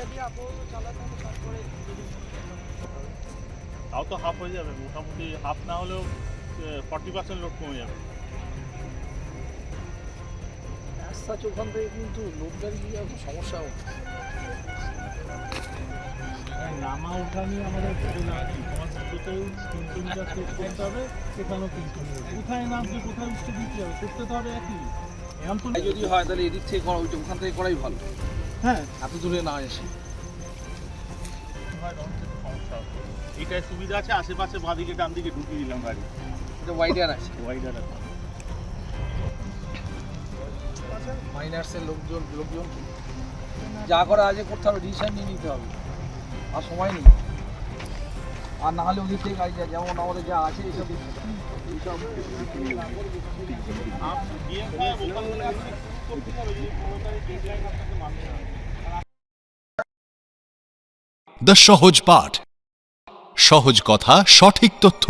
এইটা দিয়ে আপাতত চালাতে হবে তারপরে তাও তো হাফ হয়ে যাবে মোটামুটি হাফ না হলেও ফর্টি পার্সেন্ট লোড কমে যাবে। ওখান থেকে কিন্তু লোড গাড়ি দিয়ে এখন সমস্যা নামা ওঠা নিয়ে আমাদের ভেবে লাভ নেই তোমার দুটোতেও তিনশো করতে হবে সেখানেও তিনশো মিটার কোথায় নামছে কোথায় উঠতে দিতে হবে করতে তো হবে একই। তো যদি হয় তাহলে এদিক থেকে করা ওইটা ওখান থেকে করাই ভালো। হ্যাঁ। এত দূরে না এসে। এটাই সুবিধা আছে আশেপাশে বাঁদিকে ডান দিকে ঢুকিয়ে দিলাম গাড়ি। এটা ওয়াইডার আছে। ওয়াইডার আছে। মাইনার্সের লোকজন লোকজন যা করা আছে করতে হবে ডিসিশন নিয়ে নিতে হবে। আর সময় নেই। আর না হলে ওদিক থেকে গাড়ি যায়। যেমন আমাদের যা আছে এইসব এইসব আপনি দ্য সহজ পাঠ। সহজ কথা সঠিক তথ্য।